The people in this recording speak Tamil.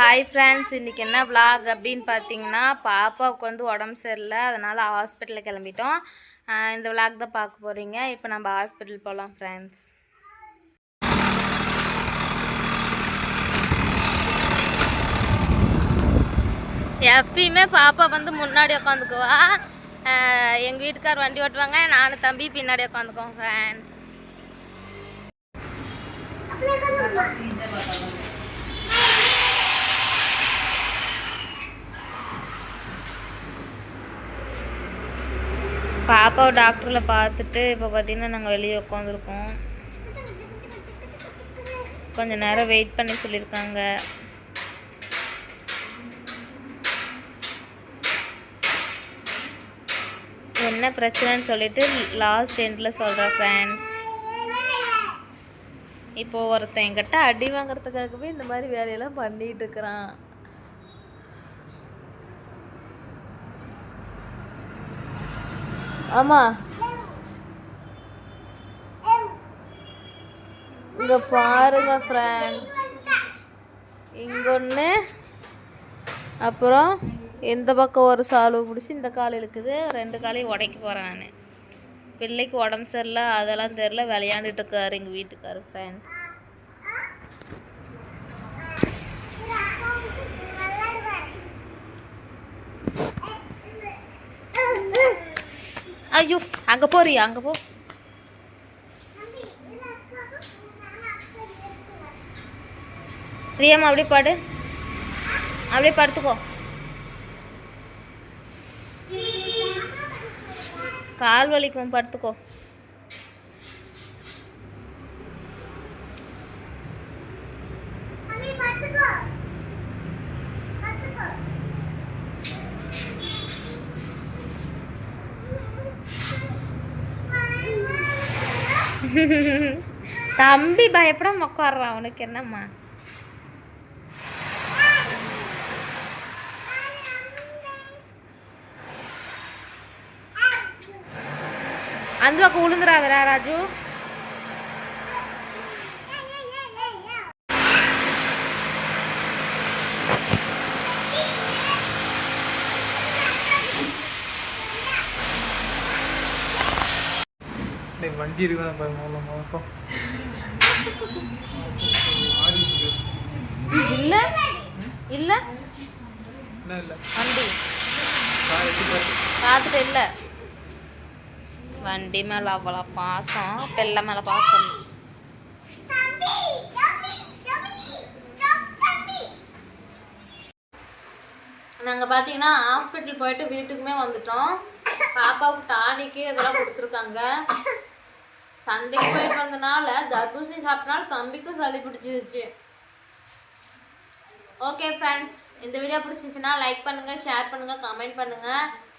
ஹாய் ஃப்ரெண்ட்ஸ் இன்றைக்கி என்ன vlog அப்படின்னு பார்த்தீங்கன்னா பாப்பாவுக்கு வந்து உடம்பு சரியில்லை அதனால் ஹாஸ்பிட்டலில் கிளம்பிட்டோம். இந்த vlog தான் பார்க்க போகிறீங்க இப்போ நம்ம ஹாஸ்பிட்டல் போகலாம் ஃப்ரெண்ட்ஸ் எப்பயுமே பாப்பா வந்து முன்னாடி உட்காந்துக்குவா எங்கள் வீட்டுக்கார் வண்டி ஓட்டுவாங்க நானும் தம்பி பின்னாடி உட்காந்துக்குவோம் ஃப்ரெண்ட்ஸ் பாப்பாவை டாக்டரில் பார்த்துட்டு இப்போ பார்த்தீங்கன்னா நாங்கள் வெளியே உட்காந்துருக்கோம் கொஞ்சம் நேரம் வெயிட் பண்ணி சொல்லியிருக்காங்க என்ன பிரச்சனைன்னு சொல்லிட்டு லாஸ்ட் எண்டில் சொல்கிறேன் ஃப்ரெண்ட்ஸ் இப்போ ஒருத்தன் என்கிட்ட அடி வாங்குறதுக்காகவே இந்த மாதிரி வேலையெல்லாம் பண்ணிகிட்டு இருக்கிறான். ஆமாம் இங்க பாருங்க ஃப்ரெண்ட்ஸ் இங்க ஒன்று அப்புறம் இந்த பக்கம் ஒரு சால்வு பிடிச்சி இந்த கால் இழுக்குது. ரெண்டு காலையும் உடைக்க போகிறேன் நான். பிள்ளைக்கு உடம்பு சரியில்லை அதெல்லாம் தெரில விளையாண்டுட்டு இருக்காரு எங்கள் வீட்டுக்காரு ஃப்ரெண்ட்ஸ் ஐயோ அங்கே போறியா அங்கே போ. ரியாமா அப்படியே பாடு. அப்படியே படுத்துக்கோ கால் வலிக்கும் படுத்துக்கோ தம்பி பயப்படாம உட்காடுறான் அவனுக்கு என்னம்மா? அந்த பக்கம் உளுந்துராதரா ராஜு. டேய் வண்டி இருக்குதான் பாரு முதல்ல முதல்ல இல்ல? இல்ல? வண்டி. பார்த்துட்டு இல்ல. வண்டி மேல அவ்வளோ பாசம். பிள்ளை மேல பாசம். இல்ல. நாங்க பாத்தீங்கன்னா ஹாஸ்பிட்டல் போயிட்டு வீட்டுக்குமே வந்துட்டோம். பாப்பாவுக்கு டானிக்கு இதெல்லாம் கொடுத்துருக்காங்க. சந்தைக்கு போயிட்டு வந்தனால தர்பூசணி சாப்பிட்டனால தம்பிக்கும் சளி பிடிச்சிருச்சு. ஓகே ஃப்ரெண்ட்ஸ் இந்த வீடியோ பிடிச்சிருந்துச்சுன்னா லைக் பண்ணுங்க ஷேர் பண்ணுங்க கமெண்ட் பண்ணுங்க.